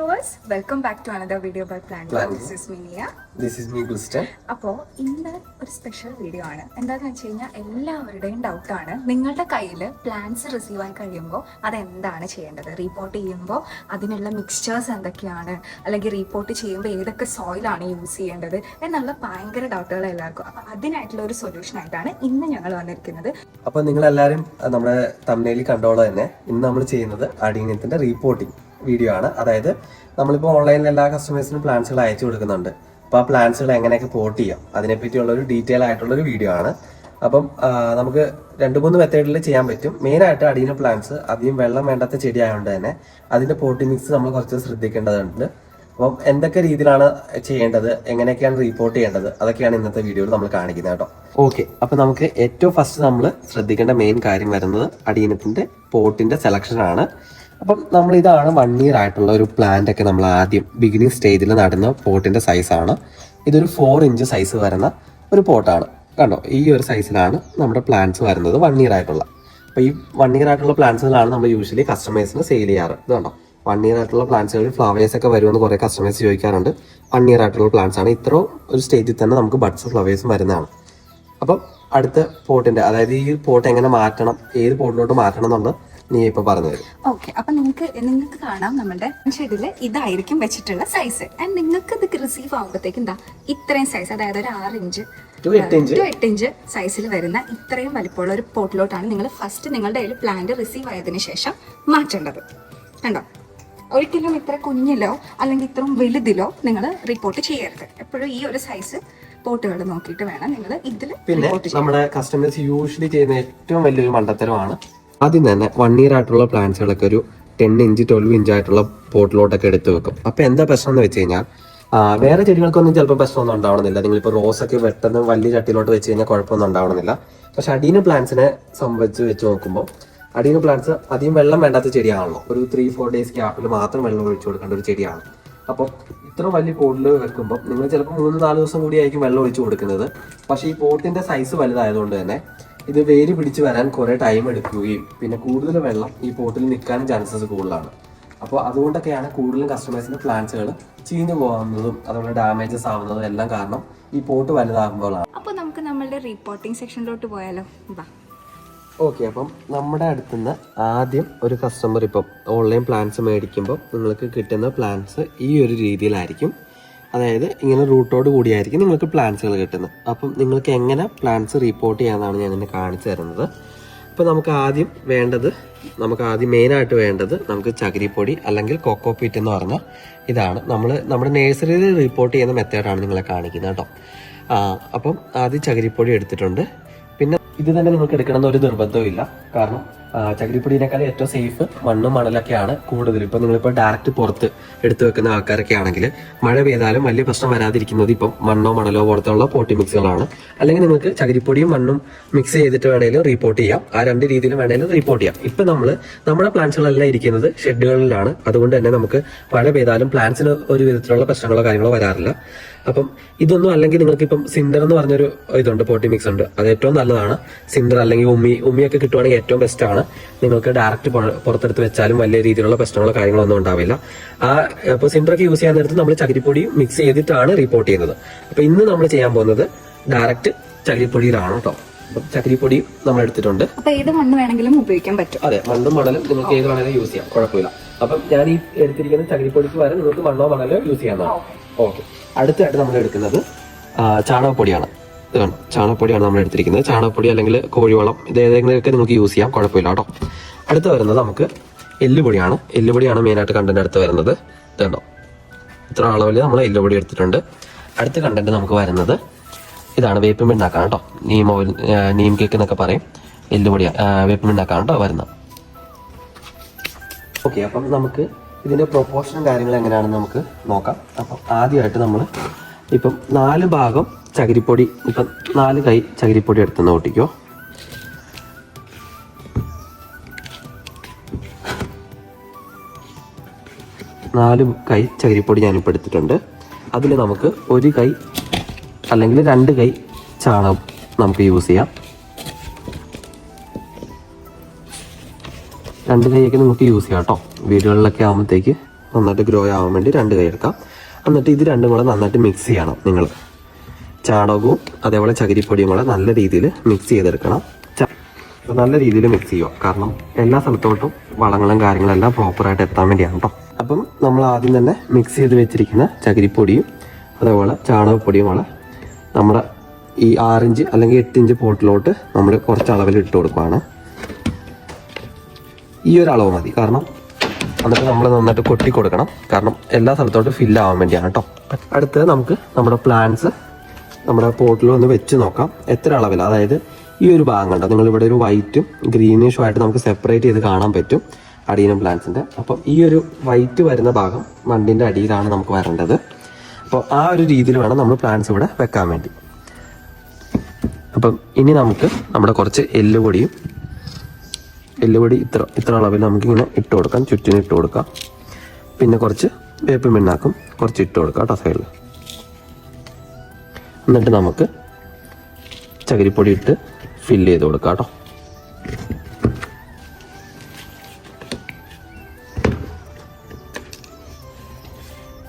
Viewers welcome back to another video by plan. This is Minia this is me Kristen അപ്പോൾ ഇന്ന് ഒരു special video ആണ്. എന്താണെന്ന് വെച്ച് കഴിഞ്ഞാൽ എല്ലാവരുടെയും ഡൗട്ടാണ് നിങ്ങളുടെ കയ്യിൽ പ്ലാൻസ് റിസീവ് ആയി കഴിയുമ്പോൾ അതെന്താണ് ചെയ്യേണ്ടത്? റിപ്പോർട്ട് ചെയ്യുമ്പോൾ അതിനുള്ള മിക്സ്ചേഴ്സ് എന്തൊക്കെയാണ്? അല്ലെങ്കിൽ റിപ്പോർട്ട് ചെയ്യുമ്പോൾ ഏതൊക്കെ സോയിലാണ് യൂസ് ചെയ്യേണ്ടത്? എന്നുള്ള ഭയങ്കര ഡൗട്ടുകൾ എല്ലാവർക്കും. അപ്പോൾ അതിനായിട്ടുള്ള ഒരു സൊല്യൂഷൻ ആയിട്ടാണ് ഇന്ന് ഞങ്ങൾ വന്നിരിക്കുന്നത്. അപ്പൊ നിങ്ങൾ എല്ലാവരും നമ്മുടെ തമിഴിൽ കണ്ടോളം തന്നെ. ഇന്ന് നമ്മൾ ചെയ്യുന്നത് അടിയനത്തിന്റെ റീപോർട്ടിംഗ് വീഡിയോ ആണ്. അതായത് നമ്മളിപ്പോൾ ഓൺലൈനിൽ എല്ലാ കസ്റ്റമേഴ്സിനും പ്ലാൻസുകൾ അയച്ചു കൊടുക്കുന്നുണ്ട്. അപ്പോൾ ആ പ്ലാൻസുകൾ എങ്ങനെയൊക്കെ പോർട്ട് ചെയ്യാം? അതിനെപ്പറ്റിയുള്ള ഒരു ഡീറ്റെയിൽ ആയിട്ടുള്ള ഒരു വീഡിയോ ആണ്. അപ്പം നമുക്ക് രണ്ട് മൂന്ന് മെത്തേഡിൽ ചെയ്യാൻ പറ്റും. മെയിനായിട്ട് ആയിട്ട് പ്ലാൻസ് അധികം വെള്ളം വേണ്ടാത്ത ചെടി ആയതുകൊണ്ട് തന്നെ അതിന്റെ പോട്ടി മിക്സ് നമ്മൾ കുറച്ച് ശ്രദ്ധിക്കേണ്ടതുണ്ട്. അപ്പം എന്തൊക്കെ രീതിയിലാണ് ചെയ്യേണ്ടത്? എങ്ങനെയൊക്കെയാണ് റിപ്പോർട്ട് ചെയ്യേണ്ടത്? അതൊക്കെയാണ് ഇന്നത്തെ വീഡിയോയിൽ നമ്മൾ കാണിക്കുന്നത് കേട്ടോ. ഓക്കെ അപ്പം നമുക്ക് ഏറ്റവും ഫസ്റ്റ് നമ്മൾ ശ്രദ്ധിക്കേണ്ട മെയിൻ കാര്യം വരുന്നത് അടിയനത്തിന്റെ പോട്ടിന്റെ സെലക്ഷൻ ആണ്. അപ്പം നമ്മൾ ഇതാണ് വൺ ഇയർ ആയിട്ടുള്ള ഒരു പ്ലാന്റ് ഒക്കെ നമ്മൾ ആദ്യം ബിഗിനിങ് സ്റ്റേജിൽ നടന്ന പോട്ടിന്റെ സൈസാണ് ഇതൊരു ഫോർ ഇഞ്ച് സൈസ് വരുന്ന ഒരു പോട്ടാണ്. കണ്ടോ? ഈ ഒരു സൈസിലാണ് നമ്മുടെ പ്ലാന്റ്സ് വരുന്നത് വൺ ഇയർ ആയിട്ടുള്ള. അപ്പോൾ ഈ വൺ ഇയർ ആയിട്ടുള്ള പ്ലാന്റ്സുകളാണ് നമ്മൾ യൂഷ്വലി കസ്റ്റമേഴ്സിന് സെയിൽ ചെയ്യാറ്. ഇത് കണ്ടോ? വൺ ഇയർ ആയിട്ടുള്ള പ്ലാന്റ്സുകളിൽ ഫ്ലവേഴ്സ് ഒക്കെ വരുമെന്ന് കുറേ കസ്റ്റമേഴ്സ് ചോദിക്കാറുണ്ട്. വൺ ഇയർ ആയിട്ടുള്ള പ്ലാന്റ്സ് ആണ്. ഇത്ര ഒരു സ്റ്റേജിൽ തന്നെ നമുക്ക് ബഡ്സ് ഫ്ലവേഴ്സും വരുന്നതാണ്. അപ്പം അടുത്ത പോട്ടിന്റെ അതായത് ഈ പോട്ട് എങ്ങനെ മാറ്റണം ഏത് പോട്ടിലോട്ട് മാറ്റണം എന്നുള്ളത് നീ ഇപ്പൊ പറഞ്ഞു തരും ഓക്കെ അപ്പൊ നിങ്ങൾക്ക് നിങ്ങൾക്ക് കാണാം നമ്മുടെ ഷെഡിൽ ഇതായിരിക്കും വെച്ചിട്ടുള്ള സൈസ് ആൻഡ് നിങ്ങൾക്ക് ഇത് റിസീവ് ആകുമ്പോഴത്തേക്ക് എന്താ ഇത്രയും സൈസ് അതായത് ഒരു ആറ് ഇഞ്ച് ടു എട്ട് ഇഞ്ച് സൈസിൽ വരുന്ന ഇത്രയും വലിപ്പമുള്ള ഒരു പോട്ടിലോട്ടാണ് നിങ്ങൾ ഫസ്റ്റ് നിങ്ങളുടെ കയ്യിൽ പ്ലാന്റ് റിസീവ് ആയതിനു ശേഷം മാറ്റേണ്ടത്. കണ്ടോ? ഒരിക്കലും ഇത്ര കുഞ്ഞിലോ അല്ലെങ്കിൽ ഇത്രയും വലുതിലോ നിങ്ങൾ റിപ്പോർട്ട് ചെയ്യരുത്. എപ്പോഴും ഈ ഒരു സൈസ് പോട്ടുകൾ നോക്കിയിട്ട് വേണം നിങ്ങൾ ഇതിൽ പിന്നെ നമ്മുടെ കസ്റ്റമേഴ്സ് യൂഷ്വലി ചെയ്യുന്ന ഏറ്റവും വലിയൊരു മണ്ടത്തരമാണ് ആദ്യം തന്നെ വൺ ഇയർ ആയിട്ടുള്ള പ്ലാന്റ്സുകളൊക്കെ ഒരു ടെൻ ഇഞ്ച് ട്വൽവ് ഇഞ്ച് ആയിട്ടുള്ള പോട്ടിലോട്ടൊക്കെ എടുത്ത് വെക്കും. അപ്പൊ എന്താ പ്രശ്നം എന്ന് വെച്ച് കഴിഞ്ഞാൽ വേറെ ചെടികൾക്കൊന്നും ചിലപ്പോൾ പ്രശ്നമൊന്നും ഉണ്ടാവണമെന്നില്ല. നിങ്ങളിപ്പോൾ റോസ് ഒക്കെ പെട്ടെന്ന് വലിയ ചട്ടിയിലോട്ട് വെച്ച് കഴിഞ്ഞാൽ കുഴപ്പമൊന്നും ഉണ്ടാവണമെന്നില്ല. പക്ഷെ അടീന പ്ലാന്റ്സിനെ സംബന്ധിച്ച് വെച്ച് നോക്കുമ്പോൾ അടീന പ്ലാന്റ്സ് അധികം വെള്ളം വേണ്ടാത്ത ചെടിയാണല്ലോ. ഒരു ത്രീ ഫോർ ഡേയ്സ് ഗ്യാപ്പിൽ മാത്രം വെള്ളം ഒഴിച്ചു കൊടുക്കേണ്ട ഒരു ചെടിയാണ്. അപ്പോൾ ഇത്ര വലിയ പോട്ടിൽ വെക്കുമ്പോൾ നിങ്ങൾ ചിലപ്പോൾ മൂന്ന് നാല് ദിവസം കൂടി ആയിരിക്കും വെള്ളം ഒഴിച്ചു കൊടുക്കുന്നത്. പക്ഷേ ഈ പോട്ടിന്റെ സൈസ് വലുതായതുകൊണ്ട് തന്നെ ഇത് വേര് പിടിച്ച് വരാൻ കുറെ ടൈം എടുക്കുകയും പിന്നെ കൂടുതൽ വെള്ളം ഈ പോട്ടിൽ നിൽക്കാനും ചാൻസസ് കൂടുതലാണ്. അപ്പോൾ അതുകൊണ്ടൊക്കെയാണ് കൂടുതലും കസ്റ്റമേഴ്സിന്റെ പ്ലാന്റ്സുകൾ ചീഞ്ഞു പോകുന്നതും അതുപോലെ ഡാമേജസ് ആവുന്നതും എല്ലാം കാരണം ഈ പോട്ട് വലുതാകുമ്പോഴാണ്. അപ്പോൾ നമുക്ക് നമ്മളുടെ റിപ്പോർട്ടിംഗ് സെക്ഷനിലോട്ട് പോയാലോ? വാ. ഓക്കെ അപ്പം നമ്മുടെ അടുത്തുനിന്ന് ആദ്യം ഒരു കസ്റ്റമർ ഇപ്പം ഓൺലൈൻ പ്ലാൻസ് മേടിക്കുമ്പോൾ നിങ്ങൾക്ക് കിട്ടുന്ന പ്ലാൻസ് ഈ ഒരു രീതിയിലായിരിക്കും. അതായത് ഇങ്ങനെ റൂട്ടോട് കൂടിയായിരിക്കും നിങ്ങൾക്ക് പ്ലാൻസുകൾ കിട്ടുന്നത്. അപ്പം നിങ്ങൾക്ക് എങ്ങനെ പ്ലാൻസ് റിപ്പോർട്ട് ചെയ്യാമെന്നാണ് ഞാൻ ഇന്ന് കാണിച്ചു തരുന്നത്. അപ്പോൾ നമുക്ക് ആദ്യം വേണ്ടത് നമുക്ക് ആദ്യം മെയിനായിട്ട് വേണ്ടത് നമുക്ക് ചകിരിപ്പൊടി അല്ലെങ്കിൽ കൊക്കോ പീറ്റ് എന്ന് പറഞ്ഞ ഇതാണ്. നമ്മൾ നമ്മുടെ നേഴ്സറിയിൽ റിപ്പോർട്ട് ചെയ്യുന്ന മെത്തേഡാണ് നിങ്ങളെ കാണിക്കുന്നത് കേട്ടോ. അപ്പം ആദ്യം ചകിരിപ്പൊടി എടുത്തിട്ടുണ്ട്. ഇത് തന്നെ നിങ്ങൾക്ക് എടുക്കണമെന്ന് ഒരു നിർബന്ധവും ഇല്ല. കാരണം ചകിരിപ്പൊടിയേക്കാൾ ഏറ്റവും സേഫ് മണ്ണും മണലൊക്കെയാണ് കൂടുതൽ ഇപ്പം നിങ്ങളിപ്പോൾ ഡയറക്റ്റ് പുറത്ത് എടുത്തു വെക്കുന്ന ആൾക്കാരൊക്കെ ആണെങ്കിൽ മഴ പെയ്താലും വലിയ പ്രശ്നം വരാതിരിക്കുന്നത് ഇപ്പം മണ്ണോ മണലോ പുറത്തുള്ള പോട്ടി മിക്സുകളാണ് അല്ലെങ്കിൽ നിങ്ങൾക്ക് ചകിരിപ്പൊടിയും മണ്ണും മിക്സ് ചെയ്തിട്ട് വേണേലും റിപ്പോർട്ട് ചെയ്യാം. ആ രണ്ട് രീതിയിലും വേണേലും റിപ്പോർട്ട് ചെയ്യാം. ഇപ്പം നമ്മൾ നമ്മുടെ പ്ലാന്റ്സുകളെല്ലാം ഇരിക്കുന്നത് ഷെഡുകളിലാണ് അതുകൊണ്ട് തന്നെ നമുക്ക് മഴ പെയ്താലും പ്ലാന്റ്സിന് ഒരു വിധത്തിലുള്ള പ്രശ്നങ്ങളോ കാര്യങ്ങളോ വരാറില്ല. അപ്പം ഇതൊന്നും അല്ലെങ്കിൽ നിങ്ങൾക്ക് ഇപ്പം സിൻഡർ എന്ന് പറഞ്ഞൊരു ഇതുണ്ട് പോട്ടി മിക്സ് ഉണ്ട്. അത് ഏറ്റവും നല്ലതാണ്. സിൻഡർ അല്ലെങ്കിൽ ഉമ്മി ഉമ്മിയൊക്കെ കിട്ടുവാണെങ്കിൽ ഏറ്റവും ബെസ്റ്റ് ആണ്. നിങ്ങൾക്ക് ഡയറക്റ്റ് പുറത്തെടുത്ത് വെച്ചാലും വലിയ രീതിയിലുള്ള പ്രശ്നങ്ങളോ കാര്യങ്ങളോ ഒന്നും ഉണ്ടാവില്ല. ആ ഇപ്പോൾ സിൻഡറൊക്കെ യൂസ് ചെയ്യാൻ നേരത്ത് നമ്മൾ ചകിരിപ്പൊടി മിക്സ് ചെയ്തിട്ടാണ് റിപ്പോർട്ട് ചെയ്യുന്നത്. അപ്പോൾ ഇന്ന് നമ്മൾ ചെയ്യാൻ പോകുന്നത് ഡയറക്റ്റ് ചകിരിപ്പൊടിയിലാണ് കേട്ടോ ചകിരിപ്പൊടി നമ്മൾ എടുത്തിട്ടുണ്ട്. അപ്പൊ ഏത് മണ്ണ് വേണമെങ്കിലും ഉപയോഗിക്കാൻ പറ്റും. അതെ മണ്ണും മണലും നിങ്ങൾക്ക് ഏത് വേണമെങ്കിലും യൂസ് ചെയ്യാം. കുഴപ്പമില്ല. അപ്പം ഞാൻ ഈ എടുത്തിരിക്കുന്ന ചകിരിപ്പൊടിക്ക് വരെ നിങ്ങൾക്ക് മണ്ണോ മണലോ യൂസ് ചെയ്യാവുന്നതാണ്. ഓക്കെ. അടുത്തായിട്ട് നമ്മൾ എടുക്കുന്നത് ചാണകപ്പൊടിയാണ്. ഇത് ചാണപ്പൊടിയാണ് നമ്മൾ എടുത്തിരിക്കുന്നത്. ചാണകപ്പൊടി അല്ലെങ്കിൽ കോഴിവളം ഇത് ഏതെങ്കിലുമൊക്കെ നിങ്ങൾക്ക് യൂസ് ചെയ്യാം. കുഴപ്പമില്ല കേട്ടോ. അടുത്ത് വരുന്നത് നമുക്ക് എല്ലുപൊടിയാണ്. എല്ലുപൊടിയാണ് മെയിനായിട്ട് കണ്ടന്റ് അടുത്ത് വരുന്നത്. ഇതുണ്ടോ ഇത്ര അളവിൽ നമ്മൾ എല്ലുപൊടി എടുത്തിട്ടുണ്ട്. അടുത്ത കണ്ടന്റ് നമുക്ക് വരുന്നത് ഇതാണ് വേപ്പിൻ പിണ്ണാക്കാണ് കേട്ടോ. നീം ഓയിൽ നീം കേക്ക് എന്നൊക്കെ പറയും. എല്ലുപൊടി വേപ്പ് വേപ്പിൻ പിണ്ണാക്കാണ് കേട്ടോ വരുന്നത്. ഓക്കെ അപ്പം നമുക്ക് ഇതിന്റെ പ്രൊപ്പോർഷനും കാര്യങ്ങളും എങ്ങനെയാണെന്ന് നമുക്ക് നോക്കാം. അപ്പം ആദ്യമായിട്ട് നമ്മൾ ഇപ്പം നാല് ഭാഗം ചകിരിപ്പൊടി ഇപ്പം നാല് കൈ ചകിരിപ്പൊടി എടുത്ത് ഓട്ടിക്കോ. നാല് കൈ ചകിരിപ്പൊടി ഞാനിപ്പോൾ എടുത്തിട്ടുണ്ട്. അതിൽ നമുക്ക് ഒരു കൈ അല്ലെങ്കിൽ രണ്ട് കൈ ചാണകം നമുക്ക് യൂസ് ചെയ്യാം. രണ്ട് കൈയൊക്കെ നമുക്ക് യൂസ് ചെയ്യാം കേട്ടോ. വീടുകളിലൊക്കെ ആകുമ്പോഴത്തേക്ക് നന്നായിട്ട് ഗ്രോ ആവാൻ വേണ്ടി രണ്ട് കൈ എടുക്കാം. എന്നിട്ട് ഇത് രണ്ടും കൂടെ നന്നായിട്ട് മിക്സ് ചെയ്യണം നിങ്ങൾ. ചാണകവും അതേപോലെ ചകിരിപ്പൊടിയും കൂടെ നല്ല രീതിയിൽ മിക്സ് ചെയ്തെടുക്കണം. നല്ല രീതിയിൽ മിക്സ് ചെയ്യുക. കാരണം എല്ലാ സ്ഥലത്തോട്ടും വളങ്ങളും കാര്യങ്ങളും എല്ലാം പ്രോപ്പറായിട്ട് എത്താൻ വേണ്ടിയാണ് കേട്ടോ അപ്പം നമ്മൾ ആദ്യം തന്നെ മിക്സ് ചെയ്ത് വെച്ചിരിക്കുന്ന ചകിരിപ്പൊടിയും അതേപോലെ ചാണകപ്പൊടിയുമാണ് നമ്മുടെ ഈ ആറിഞ്ച് അല്ലെങ്കിൽ എട്ടിഞ്ച് പോട്ടിലോട്ട് നമ്മൾ കുറച്ച് അളവിൽ ഇട്ട് കൊടുക്കുകയാണ്. ഈ ഒരു അളവ് മതി. കാരണം എന്നിട്ട് നമ്മൾ നന്നായിട്ട് കൊട്ടി കൊടുക്കണം. കാരണം എല്ലാ സ്ഥലത്തോട്ടും ഫില്ലാവാൻ വേണ്ടിയാണ് കേട്ടോ അടുത്തത് നമുക്ക് നമ്മുടെ പ്ലാന്റ്സ് നമ്മുടെ പോട്ടിൽ ഒന്ന് വെച്ച് നോക്കാം. എത്ര അളവിൽ അതായത് ഈ ഒരു ഭാഗം കണ്ടോ? നിങ്ങൾ ഇവിടെ ഒരു വൈറ്റും ഗ്രീനിഷും ആയിട്ട് നമുക്ക് സെപ്പറേറ്റ് ചെയ്ത് കാണാൻ പറ്റും അടീനം പ്ലാന്റ്സിന്റെ അപ്പം ഈ ഒരു വൈറ്റ് വരുന്ന ഭാഗം മണ്ണിന്റെ അടിയിലാണ് നമുക്ക് വരേണ്ടത്. അപ്പോൾ ആ ഒരു രീതിയിൽ വേണം നമ്മൾ പ്ലാന്റ്സ് ഇവിടെ വെക്കാൻ വേണ്ടി. അപ്പം ഇനി നമുക്ക് നമ്മുടെ കുറച്ച് എല്ലുപൊടിയും എല്ലുപൊടി ഇത്ര ഇത്ര അളവിൽ നമുക്കിങ്ങനെ ഇട്ട് കൊടുക്കാം. ചുറ്റിന് ഇട്ട് കൊടുക്കാം. പിന്നെ കുറച്ച് വേപ്പ് മിണ്ണാക്കും കുറച്ച് ഇട്ട് കൊടുക്കാം കേട്ടോ സൈഡിൽ എന്നിട്ട് നമുക്ക് ചകിരിപ്പൊടി ഇട്ട് ഫില്ല് ചെയ്ത് കൊടുക്കാം കേട്ടോ.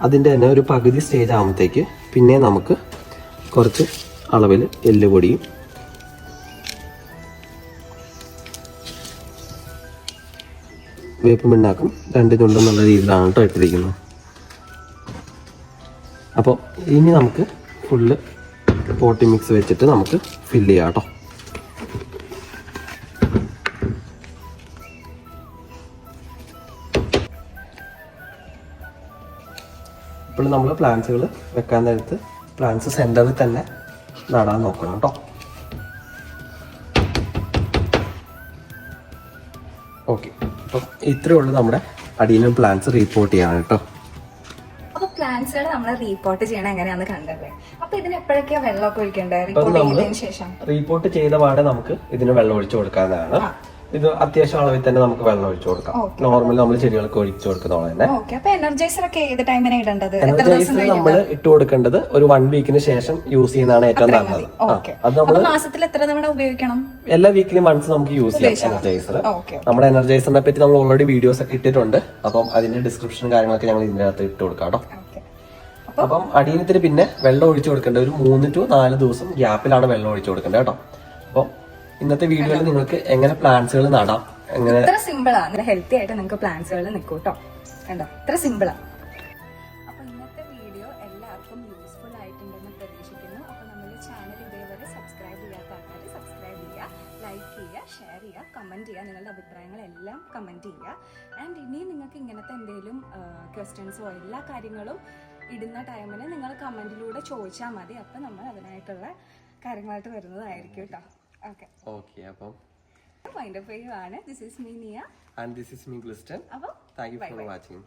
അതിന്റെ തന്നെ ഒരു പകുതി സ്റ്റേജ് ആകുമ്പോഴത്തേക്ക് പിന്നെ നമുക്ക് കുറച്ച് അളവിൽ എല്ലുപൊടിയും വേപ്പ് പിണ്ണാക്കും രണ്ട് ചുണ്ടും നല്ല രീതിയിലാണ് കേട്ടോ ഇട്ടിരിക്കുന്നത്. അപ്പോൾ ഇനി നമുക്ക് ഫുള്ള് പോട്ടി മിക്സ് വെച്ചിട്ട് നമുക്ക് ഫില്ല് ചെയ്യാം കേട്ടോ. ഇപ്പോൾ നമ്മൾ പ്ലാന്റ്സുകൾ വെക്കാൻ നേരത്ത് പ്ലാന്റ്സ് സെന്ററിൽ തന്നെ നടാൻ നോക്കണം കേട്ടോ. ഓക്കെ അപ്പം ഇത്രയേ ഉള്ളൂ നമ്മുടെ അടിയിലും പ്ലാന്റ്സ് റീപ്പോർട്ട് ചെയ്യാൻ കേട്ടോ. പ്ലാന്റ്സുകൾ നമ്മൾ റീപോർട്ട് ചെയ്യണം എങ്ങനെയാന്ന് കണ്ടല്ലേ അപ്പൊ ഇതിന് എപ്പോഴൊക്കെയാ വെള്ളമൊക്കെ ഒഴിക്കേണ്ടത്? റിപ്പോർട്ട് ചെയ്തതിനു ശേഷം. റിപ്പോർട്ട് ചെയ്ത പാടെ നമുക്ക് ഇതിന് വെള്ളം ഒഴിച്ചു കൊടുക്കാവുന്നതാണ്. ഇത് അത്യാവശ്യം അളവിൽ തന്നെ നമുക്ക് വെള്ളം ഒഴിച്ചു കൊടുക്കാം. നോർമൽ നമ്മൾ ചെടികൾക്ക് ഒഴിച്ചു കൊടുക്കുന്ന പോലെ തന്നെ എനർജൈസർ ഒക്കെ ഏത് ഇടേണ്ടത്? എനർജൈസർ നമ്മൾ ഇട്ട് കൊടുക്കേണ്ടത് ഒരു വൺ വീക്കിന് ശേഷം യൂസ് ചെയ്യുന്നതാണ് ഏറ്റവും നല്ലത്. അത് നമ്മൾ മാസത്തിൽ എത്ര തവണ ഉപയോഗിക്കണം? എല്ലാ വീക്കിലും വൺസ് നമുക്ക് യൂസ് ചെയ്യാം എനർജൈസർ നമ്മുടെ എനർജൈസറിനെ പറ്റി നമ്മൾ ഓൾറെഡി വീഡിയോസ് ഒക്കെ ഇട്ടിട്ടുണ്ട്. അപ്പം അതിന്റെ ഡിസ്ക്രിപ്ഷനും കാര്യങ്ങളൊക്കെ ഞങ്ങൾ ഇതിനകത്ത് ഇട്ട് കൊടുക്കാം കേട്ടോ. അപ്പം അടിയനത്തിന് പിന്നെ വെള്ളം ഒഴിച്ചു കൊടുക്കേണ്ട. ഒരു മൂന്ന് ടു നാല് ദിവസം ഗ്യാപ്പിലാണ് വെള്ളം ഒഴിച്ചു കൊടുക്കേണ്ടത് കേട്ടോ. അപ്പം ഇന്നത്തെ വീഡിയോയിൽ നിങ്ങൾക്ക് എങ്ങനെ പ്ലാന്റ്സുകൾ നടാം? എങ്ങനെ ഇത്ര ആണ് ഹെൽത്തി ആയിട്ട് നിങ്ങൾക്ക് പ്ലാന്റ്സുകൾ നിൽക്കും കേട്ടോ. കണ്ടോ? ഇത്ര സിമ്പിളാണ് അപ്പോൾ ഇന്നത്തെ വീഡിയോ എല്ലാവർക്കും യൂസ്ഫുൾ ആയിട്ടുണ്ടെന്ന് പ്രതീക്ഷിക്കുന്നു. അപ്പോൾ നമ്മുടെ ചാനൽ ഇതേവരെ സബ്സ്ക്രൈബ് ചെയ്യാത്ത ആൾക്കാർ സബ്സ്ക്രൈബ് ചെയ്യുക ലൈക്ക് ചെയ്യുക ഷെയർ ചെയ്യുക കമന്റ് ചെയ്യുക. നിങ്ങളുടെ അഭിപ്രായങ്ങളെല്ലാം കമന്റ് ചെയ്യുക. ആൻഡ് ഇനി നിങ്ങൾക്ക് ഇങ്ങനത്തെ എന്തെങ്കിലും ക്വസ്റ്റ്യൻസോ എല്ലാ കാര്യങ്ങളും ഇടുന്ന ടൈമിൽ നിങ്ങൾ കമന്റിലൂടെ ചോദിച്ചാൽ മതി. അപ്പൊ നമ്മൾ അതിനായിട്ടുള്ള കാര്യങ്ങളായിട്ട് വരുന്നതായിരിക്കും കേട്ടോ ഓക്കെ. ഓക്കെ അപ്പം മൈൻഡ് ഓഫ് ആണ് this is me Nia and this is me Glisten അപ്പോൾ താങ്ക് യു ഫോർ വാച്ചിങ്